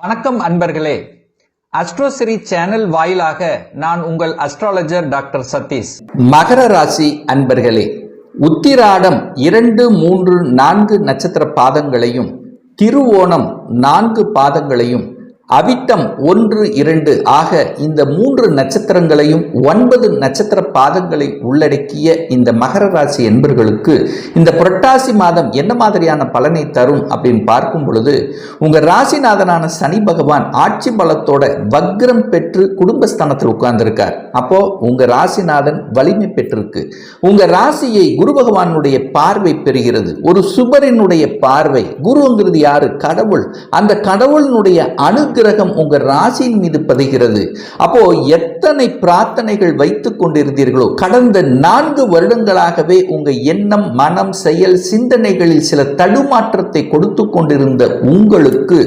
வணக்கம் அன்பர்களே. அஸ்ட்ரோசிரி சேனல் வாயிலாக நான் உங்கள் அஸ்ட்ராலஜர் டாக்டர் சதீஷ். மகர ராசி அன்பர்களே உத்திராடம் இரண்டு மூன்று நான்கு நட்சத்திர பாதங்களையும் திருவோணம் நான்கு பாதங்களையும் அவிட்டம் ஒன்று இரண்டு ஆக இந்த மூன்று நட்சத்திரங்களையும் ஒன்பது நட்சத்திர பாதங்களை உள்ளடக்கிய இந்த மகர ராசி என்பர்களுக்கு இந்த புரட்டாசி மாதம் என்ன மாதிரியான பலனை தரும் அப்படின்னு பார்க்கும் பொழுது உங்கள் ராசிநாதனான சனி பகவான் ஆட்சி பலத்தோட வக்ரம் பெற்று குடும்பஸ்தானத்தில் உட்கார்ந்திருக்கார். அப்போ உங்கள் ராசிநாதன் வலிமை பெற்றிருக்கு. உங்கள் ராசியை குரு பகவானுடைய பார்வை பெறுகிறது. ஒரு சுபரினுடைய பார்வை. குருங்கிறது யாரு? கடவுள். அந்த கடவுளினுடைய கிரகம் உங்க ராசியின் மீது பதிகிறது. அப்போ எத்தனை பிரார்த்தனைகள் வைத்து கொண்டிருந்தீர்களோ கடந்த நான்கு வருடங்களாகவே உங்க எண்ணம் மனம் செயல் சிந்தனைகளில் சில தடுமாற்றத்தை கொடுத்து கொண்டிருந்த உங்களுக்கு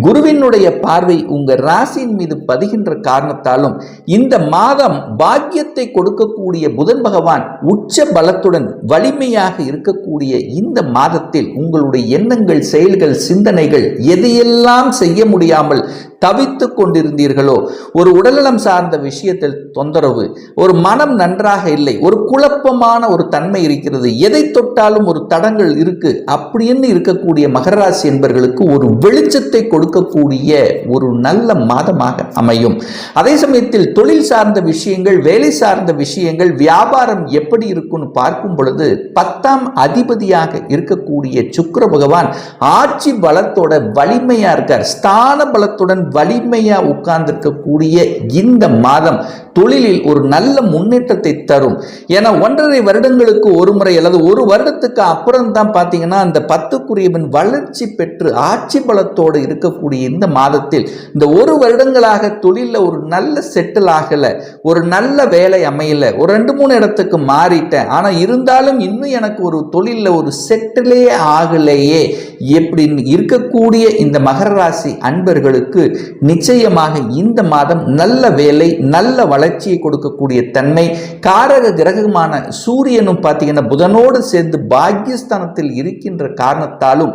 குருவினுடைய பார்வை உங்க ராசியின் மீது பதிகின்ற காரணத்தாலும் இந்த மாதம் பாக்கியத்தை கொடுக்கக்கூடிய புதன் பகவான் உச்ச பலத்துடன் வலிமையாக இருக்கக்கூடிய இந்த மாதத்தில் உங்களுடைய எண்ணங்கள் செயல்கள் சிந்தனைகள் எதையெல்லாம் செய்ய முடியாமல் தவித்து கொண்டிருந்தீர்களோ? ஒரு உடல்நலம் சார்ந்த விஷயத்தில் தொந்தரவு ஒரு மனம் நன்றாக இல்லை ஒரு குழப்பமான ஒரு தன்மை இருக்கிறது எதை தொட்டாலும் ஒரு தடங்கள் இருக்கு அப்படின்னு இருக்கக்கூடிய மகராசி என்பர்களுக்கு ஒரு வெளிச்சத்தை கொடுக்கக்கூடிய ஒரு நல்ல மாதமாக அமையும். அதே சமயத்தில் தொழில் சார்ந்த விஷயங்கள் வேலை சார்ந்த விஷயங்கள் வியாபாரம் எப்படி இருக்குன்னு பார்க்கும் பொழுது பத்தாம் அதிபதியாக இருக்கக்கூடிய சுக்கர பகவான் ஆட்சி பலத்தோட வலிமையா இருக்கார். ஸ்தான பலத்துடன் வலிமையா உட்கார்ந்திருக்கக்கூடிய இந்த மாதம் தொழிலில் ஒரு நல்ல முன்னேற்றத்தை தரும். ஏன்னா ஒன்றரை வருடங்களுக்கு ஒரு முறை அல்லது ஒரு வருடத்துக்கு அப்புறம் தான் பார்த்தீங்கன்னா அந்த பத்துக்குரியவன் வளர்ச்சி பெற்று ஆட்சி பலத்தோடு இருக்கக்கூடிய இந்த மாதத்தில் இந்த ஒரு வருடங்களாக தொழிலில் ஒரு நல்ல செட்டில் ஆகலை ஒரு நல்ல வேலை அமையல ஒரு ரெண்டு மூணு இடத்துக்கு மாறிட்டேன். ஆனால் இருந்தாலும் இன்னும் எனக்கு ஒரு தொழிலில் ஒரு செட்டிலே ஆகலையே. எப்படின்னு இருக்கக்கூடிய இந்த மகர ராசி அன்பர்களுக்கு நிச்சயமாக இந்த மாதம் நல்ல வேலை நல்ல வளர்ச்சியை கொடுக்கக்கூடிய தன்மை காரக கிரகமான சூரியனும் பார்த்தீங்கன்னா புதனோடு சேர்ந்து பாக்கியஸ்தானத்தில் இருக்கின்ற காரணத்தாலும்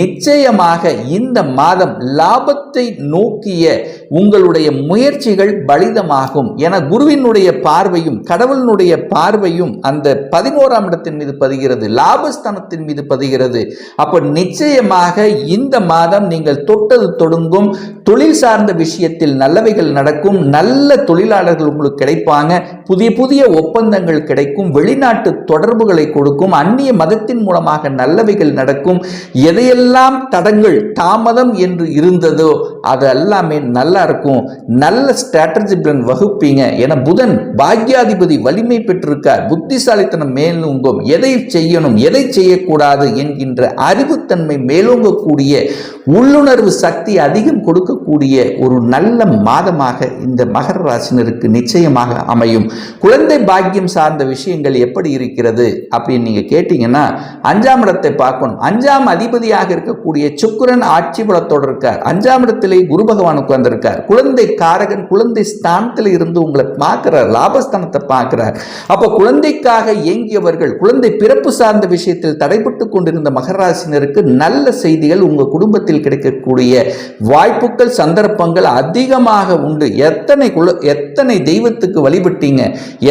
நிச்சயமாக இந்த மாதம் லாபத்தை நோக்கிய உங்களுடைய முயற்சிகள் பலிதமாகும். என குருவினுடைய பார்வையும் கடவுளினுடைய பார்வையும் அந்த பதினோராம் இடத்தின் மீது பதிகிறது லாபஸ்தானத்தின் மீது பதிகிறது. அப்போ நிச்சயமாக இந்த மாதம் நீங்கள் தொட்டது தொடுங்கும் தொழில் சார்ந்த விஷயத்தில் நல்லவைகள் நடக்கும் நல்ல தொழிலாளர்கள் உங்களுக்கு கிடைப்பாங்க புதிய புதிய ஒப்பந்தங்கள் கிடைக்கும் வெளிநாட்டு தொடர்புகளை கொடுக்கும் அந்நிய மதத்தின் மூலமாக நல்லவைகள் நடக்கும். எதையெல்லாம் தடங்கள் தாமதம் என்று இருந்ததோ அது எல்லாமே நல்லா இருக்கும். நல்ல ஸ்ட்ராட்டஜி பிளான் வகுப்பீங்க. என புதன் பாக்யாதிபதி வலிமை பெற்றிருக்கார். புத்திசாலித்தனம் மேலோங்கும். எதை செய்யணும் எதை செய்யக்கூடாது என்கின்ற அறிவுத்தன்மை மேலோங்கக்கூடிய உள்ளுணர்வு சக்தி அதிகம் கொடுக்க கொடுக்கக்கூடிய ஒரு நல்ல மாதமாக இந்த மகர ராசினருக்கு நிச்சயமாக அமையும். குழந்தை பாக்கியம் சார்ந்த விஷயங்கள் எப்படி இருக்கிறது அப்படின்னு நீங்கள் கேட்டிங்கன்னா அஞ்சாம் இடத்தை பார்க்கணும். அஞ்சாம் அதிபதியாக இருக்கக்கூடிய சுக்கரன் ஆட்சி பலத்தோடு இருக்கார். அஞ்சாம் இடத்திலே குரு பகவான் உட்கார்ந்திருக்கார். குழந்தை காரகன் குழந்தை ஸ்தானத்தில் இருந்து உங்களை பார்க்கிறார் லாபஸ்தானத்தை பார்க்கிறார். அப்போ குழந்தைக்காக இயங்கியவர்கள் குழந்தை பிறப்பு சார்ந்த விஷயத்தில் தடைபட்டு கொண்டிருந்த மகராசினருக்கு நல்ல செய்திகள் உங்கள் குடும்பத்தில் கிடைக்கக்கூடிய வாய்ப்புகள் சந்தர்ப்பங்கள் அதிகமாக உண்டு. எத்தனை குல எத்தனை தெய்வத்துக்கு வழிபட்டீங்க?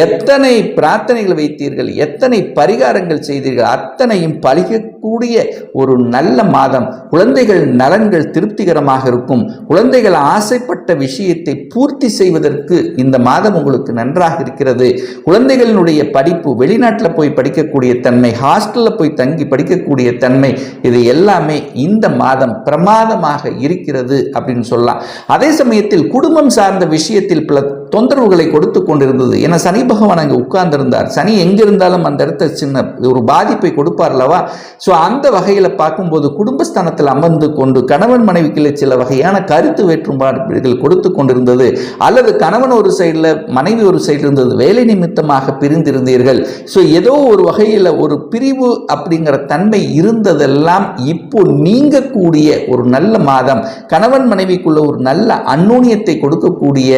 எத்தனை பிரார்த்தனைகள் வைத்தீர்கள்? எத்தனை பரிகாரங்கள் செய்தீர்கள்? அத்தனையும் பழிக்கக்கூடிய ஒரு நல்ல மாதம். குழந்தைகள் நலன்கள் திருப்திகரமாக இருக்கும். குழந்தைகள் ஆசைப்பட்ட விஷயத்தை பூர்த்தி செய்வதற்கு இந்த மாதம் உங்களுக்கு நன்றாக இருக்கிறது. குழந்தைகளினுடைய படிப்பு வெளிநாட்டில் போய் படிக்கக்கூடிய தன்மை ஹாஸ்டலில் போய் தங்கி படிக்கக்கூடிய தன்மை இது எல்லாமே இந்த மாதம் பிரமாதமாக இருக்கிறது அப்படின்னு சொல்ல சொல்லலாம். அதே சமயத்தில் குடும்பம் சார்ந்த விஷயத்தில் தொந்தரவுகளை கொடுத்து கொண்டிருந்தது. ஏன்னா சனி பகவான் அங்கே உட்கார்ந்திருந்தார். சனி எங்கே இருந்தாலும் அந்த இடத்த சின்ன ஒரு பாதிப்பை கொடுப்பார் அல்லவா ஸோ அந்த வகையில் பார்க்கும்போது குடும்பஸ்தானத்தில் அமர்ந்து கொண்டு கணவன் மனைவிக்குள்ள சில வகையான கருத்து வேற்றுப்பாடுகள் கொடுத்து கொண்டிருந்தது. அல்லது கணவன் ஒரு சைடில் மனைவி ஒரு சைடில் இருந்தது. வேலை நிமித்தமாக பிரிந்திருந்தீர்கள். ஸோ ஏதோ ஒரு வகையில் ஒரு பிரிவு அப்படிங்கிற தன்மை இருந்ததெல்லாம் இப்போ நீங்கக்கூடிய ஒரு நல்ல மாதம். கணவன் மனைவிக்குள்ள ஒரு நல்ல அந்நூன்யத்தை கொடுக்கக்கூடிய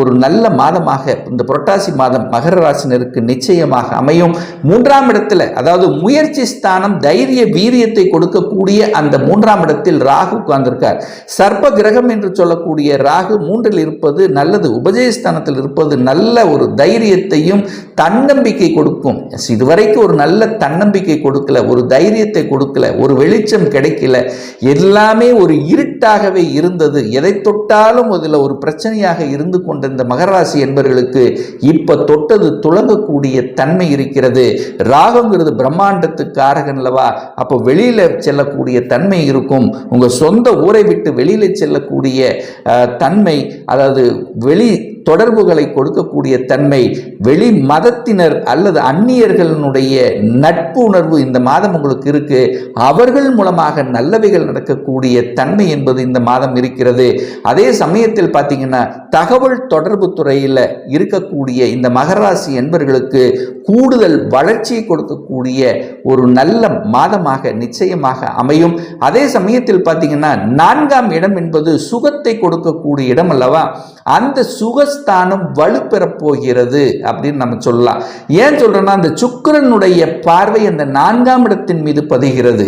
ஒரு நல்ல நல்ல மாதமாக இந்த புரட்டாசி மாதம் மகர ராசினருக்கு நிச்சயமாக அமையும். மூன்றாம் இடத்துல அதாவது முயற்சி ஸ்தானம் தைரிய வீரியத்தை கொடுக்கக்கூடிய அந்த மூன்றாம் இடத்தில் ராகு உட்கார்ந்திருக்கார். சர்ப்ப கிரகம் என்று சொல்லக்கூடிய ராகு மூன்றில் இருப்பது நல்லது உபஜயஸ்தானத்தில் இருப்பது நல்ல ஒரு தைரியத்தையும் தன்னம்பிக்கை கொடுக்கும். இதுவரைக்கும் ஒரு நல்ல தன்னம்பிக்கை கொடுக்கல ஒரு தைரியத்தை கொடுக்கல ஒரு வெளிச்சம் கிடைக்கல. எல்லாமே ஒரு இருட்டாகவே இருந்தது. எதை தொட்டாலும் அதில் ஒரு பிரச்சனையாக இருந்து கொண்டிருந்த மகர மகராசி என்பவர்களுக்கு இப்ப தொட்டது துளங்கக்கூடிய தன்மை இருக்கிறது. ராகங்கிறது பிரம்மாண்டத்துக்கு காரகன் அல்லவா? அப்போ வெளியில செல்லக்கூடிய தன்மை இருக்கும். உங்க சொந்த ஊரை விட்டு வெளியில செல்லக்கூடிய தன்மை அதாவது வெளி தொடர்புகளை கொடுக்கக்கூடிய தன்மை வெளி மதத்தினர் அல்லது அந்நியர்களுடைய நட்பு உணர்வு இந்த மாதம் உங்களுக்கு இருக்கு. அவர்கள் மூலமாக நல்லவைகள் நடக்கக்கூடிய தன்மை என்பது இந்த மாதம் இருக்கிறது. அதே சமயத்தில் பார்த்தீங்கன்னா தகவல் தொடர்பு துறையில் இருக்கக்கூடிய இந்த மகராசி என்பவர்களுக்கு கூடுதல் வளர்ச்சியை கொடுக்கக்கூடிய ஒரு நல்ல மாதமாக நிச்சயமாக அமையும். அதே சமயத்தில் பார்த்தீங்கன்னா நான்காம் இடம் என்பது சுகத்தை கொடுக்கக்கூடிய இடம் அல்லவா? அந்த சுக சுகஸ்தானம் வலுப்பெறப் போகிறது அப்படின்னு நம்ம சொல்லலாம். ஏன் சொல்றேன்னா அந்த சுக்கரனுடைய பார்வை அந்த நான்காம் இடத்தின் மீது பதிகிறது.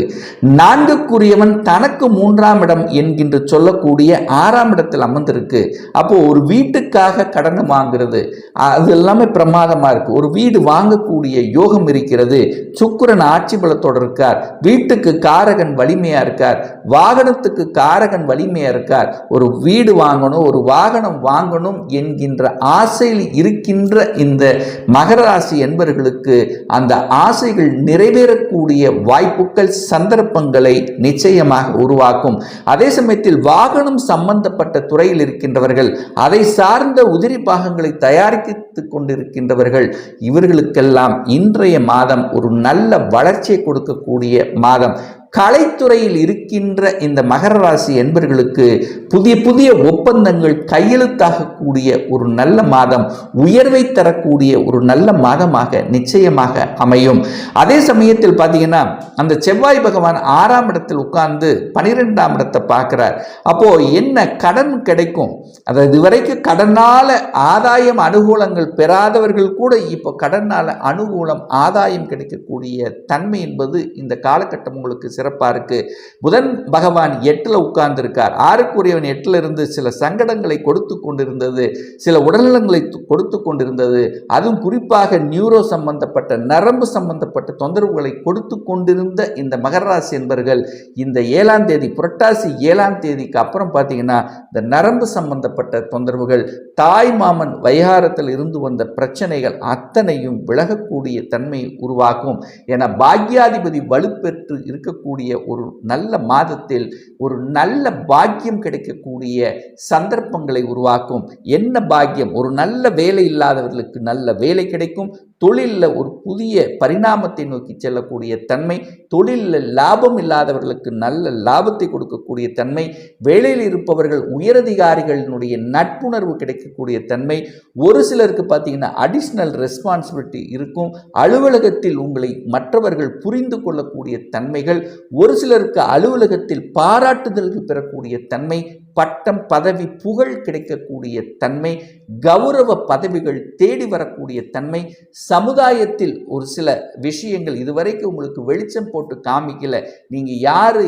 நான்குக்குரியவன் தனக்கு மூன்றாம் இடம் என்கின்ற சொல்லக்கூடிய ஆறாம் இடத்தில் அமர்ந்திருக்கு. அப்போ ஒரு வீட்டுக்காக கடன் வாங்குறது அது எல்லாமே பிரமாதமா இருக்கு. ஒரு வீடு வாங்கக்கூடிய யோகம் இருக்கிறது. சுக்கரன் ஆட்சி பலத்தோடு இருக்கார். வீட்டுக்கு காரகன் வலிமையா இருக்கார். வாகனத்துக்கு காரகன் வலிமையா இருக்கார். ஒரு வீடு வாங்கணும் ஒரு வாகனம் வாங்கணும் என்கின்ற ஆசையில் இருக்கின்ற இந்த மகர ராசி என்பவர்களுக்கு அந்த ஆசைகள் நிறைவேறக்கூடிய வாய்ப்புகள் சந்தர்ப்பங்களை நிச்சயமாக உருவாக்கும். அதே சமயத்தில் வாகனம் சம்பந்தப்பட்ட துறையில் இருக்கின்றவர்கள் அதை சார்ந்த உதிரி பாகங்களை தயாரித்துக் கொண்டிருக்கின்றவர்கள் இவர்களுக்கெல்லாம் இன்றைய மாதம் ஒரு நல்ல வளர்ச்சியை கொடுக்கக்கூடிய மாதம். கலைத்துறையில் இருக்கின்ற இந்த மகர ராசி என்பர்களுக்கு புதிய புதிய ஒப்பந்தங்கள் கையெழுத்தாகக்கூடிய ஒரு நல்ல மாதம் உயர்வை தரக்கூடிய ஒரு நல்ல மாதமாக நிச்சயமாக அமையும். அதே சமயத்தில் பார்த்தீங்கன்னா அந்த செவ்வாய் பகவான் ஆறாம் இடத்தில் உட்கார்ந்து பனிரெண்டாம் இடத்தை பார்க்கிறார். அப்போ என்ன கடன் கிடைக்கும்? அதாவது இதுவரைக்கும் கடனால ஆதாயம் அனுகூலங்கள் பெறாதவர்கள் கூட இப்போ கடனால அனுகூலம் ஆதாயம் கிடைக்கக்கூடிய தன்மை என்பது இந்த காலகட்டம் உங்களுக்கு சிறப்பாக இருக்கு. புதன் பகவான் எட்டில் உட்கார்ந்திருக்கார். ஆறுக்குரியவன் எட்டில் இருந்து சில சங்கடங்களை கொடுத்து கொண்டிருந்தது சில உடல்நலங்களை கொடுத்து கொண்டிருந்தது. அதுவும் குறிப்பாக நியூரோ சம்பந்தப்பட்ட நரம்பு சம்பந்தப்பட்ட தொந்தரவுகளை கொடுத்து கொண்டிருந்த இந்த மகராசி என்பர்கள் இந்த ஏழாம் தேதி புரட்டாசி ஏழாம் தேதிக்கு அப்புறம் பார்த்தீங்கன்னா இந்த நரம்பு சம்பந்தப்பட்ட தொந்தரவுகள் தாய் மாமன் வைகாரத்தில் இருந்து வந்த பிரச்சனைகள் அத்தனையும் விலகக்கூடிய தன்மை உருவாக்கும். என பாக்யாதிபதி வலுப்பெற்று இருக்கக்கூடிய ஒரு நல்ல மாதத்தில் ஒரு நல்ல பாக்கியம் கிடைக்கக்கூடிய சந்தர்ப்பங்களை உருவாக்கும். என்ன பாக்கியம்? ஒரு நல்ல வேலை இல்லாதவர்களுக்கு நல்ல வேலை கிடைக்கும். தொழிலில் ஒரு புதிய பரிணாமத்தை நோக்கி செல்லக்கூடிய தன்மை தொழிலில் லாபம் இல்லாதவர்களுக்கு நல்ல லாபத்தை கொடுக்கக்கூடிய தன்மை வேலையில் இருப்பவர்கள் உயரதிகாரிகளினுடைய நட்புணர்வு கிடைக்கக்கூடிய தன்மை ஒரு சிலருக்கு பார்த்தீங்கன்னா அடிஷ்னல் ரெஸ்பான்சிபிலிட்டி இருக்கும். அலுவலகத்தில் உங்களை மற்றவர்கள் புரிந்து கொள்ளக்கூடிய தன்மைகள் ஒரு சிலருக்கு அலுவலகத்தில் பாராட்டுதல்கள் பெறக்கூடிய தன்மை பட்டம் பதவி புகழ் கிடைக்கக்கூடிய தன்மை கௌரவ பதவிகள் தேடி வரக்கூடிய தன்மை சமுதாயத்தில் ஒரு சில விஷயங்கள் இதுவரைக்கும் உங்களுக்கு வெளிச்சம் போட்டு காமிக்கல. நீங்கள் யார்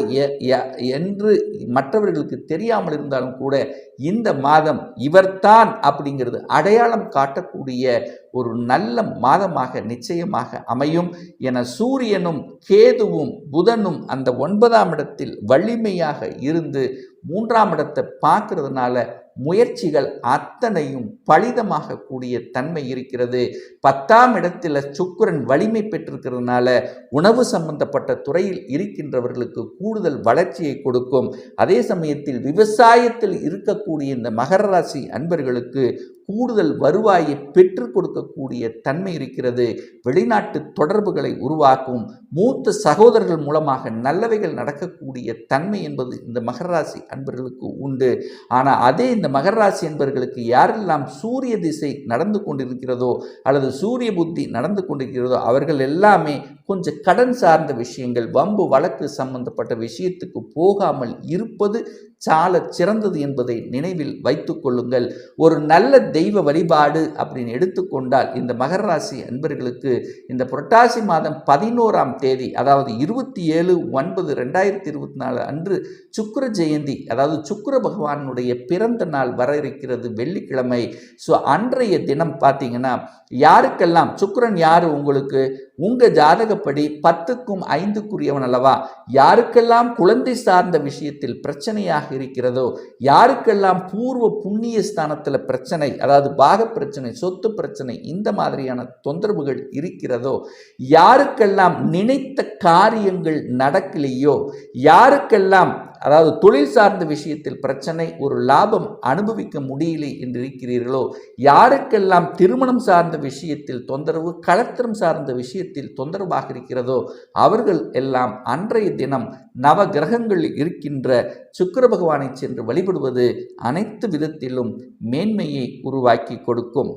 என்று மற்றவர்களுக்கு தெரியாமல் இருந்தாலும் கூட இந்த மாதம் இவர்தான் அப்படிங்கிறது அடையாளம் காட்டக்கூடிய ஒரு நல்ல மாதமாக நிச்சயமாக அமையும். என சூரியனும் கேதுவும் புதனும் அந்த ஒன்பதாம் இடத்தில் வலிமையாக இருந்து மூன்றாம் இடத்தை பார்க்கறதுனால முயற்சிகள் அத்தனையும் பலிதமாக கூடிய தன்மை இருக்கிறது. பத்தாம் இடத்தில் சுக்கிரன் வலிமை பெற்றிருக்கிறதுனால உணவு சம்பந்தப்பட்ட துறையில் இருக்கின்றவர்களுக்கு கூடுதல் வளர்ச்சியை கொடுக்கும். அதே சமயத்தில் விவசாயத்தில் இருக்கக்கூடிய இந்த மகர ராசி அன்பர்களுக்கு கூடுதல் வருவாயை பெற்றுக் கொடுக்கக்கூடிய தன்மை இருக்கிறது. வெளிநாட்டு தொடர்புகளை உருவாக்கும் மூத்த சகோதரர்கள் மூலமாக நல்லவைகள் நடக்கக்கூடிய தன்மை என்பது இந்த மகர ராசி அன்பர்களுக்கு உண்டு. ஆனால் அதே இந்த மகர ராசி என்பவர்களுக்கு யாரெல்லாம் சூரிய திசை நடந்து கொண்டிருக்கிறதோ அல்லது சூரிய புத்தி நடந்து கொண்டிருக்கிறதோ அவர்கள் எல்லாமே கொஞ்சம் கடன் சார்ந்த விஷயங்கள் வம்பு வழக்கு சம்பந்தப்பட்ட விஷயத்துக்கு போகாமல் இருப்பது சால சிறந்தது என்பதை நினைவில் வைத்துக் கொள்ளுங்கள். ஒரு நல்ல தெய்வ வழிபாடு அப்படின்னு எடுத்துக்கொண்டால் இந்த மகர ராசி அன்பர்களுக்கு இந்த புரட்டாசி மாதம் பதினோராம் தேதி அதாவது இருபத்தி ஏழு ஒன்பது ரெண்டாயிரத்தி இருபத்தி நாலு அன்று சுக்கர ஜெயந்தி அதாவது சுக்கர பகவானுடைய பிறந்த நாள் வர இருக்கிறது வெள்ளிக்கிழமை. ஸோ அன்றைய தினம் பார்த்தீங்கன்னா யாருக்கெல்லாம் சுக்கரன் யார் உங்களுக்கு? உங்கள் ஜாதகப்படி பத்துக்கும் ஐந்துக்குரியவன் அல்லவா? யாருக்கெல்லாம் குழந்தை சார்ந்த விஷயத்தில் பிரச்சனையாக இருக்கிறதோ யாருக்கெல்லாம் பூர்வ புண்ணிய ஸ்தானத்தில் பிரச்சனை அதாவது பாக பிரச்சனை சொத்து பிரச்சனை இந்த மாதிரியான தொந்தரவுகள் இருக்கிறதோ யாருக்கெல்லாம் நினைத்த காரியங்கள் நடக்கலையோ யாருக்கெல்லாம் அதாவது தொழில் சார்ந்த விஷயத்தில் பிரச்சனை ஒரு லாபம் அனுபவிக்க முடியலை என்று இருக்கிறீர்களோ யாருக்கெல்லாம் திருமணம் சார்ந்த விஷயத்தில் தொந்தரவு கலத்திரம் சார்ந்த விஷயத்தில் தொந்தரவாக இருக்கிறதோ அவர்கள் எல்லாம் அன்றைய தினம் நவ கிரகங்களில் இருக்கின்ற சுக்கர பகவானை சென்று வழிபடுவது அனைத்து விதத்திலும் மேன்மையை உருவாக்கி கொடுக்கும்.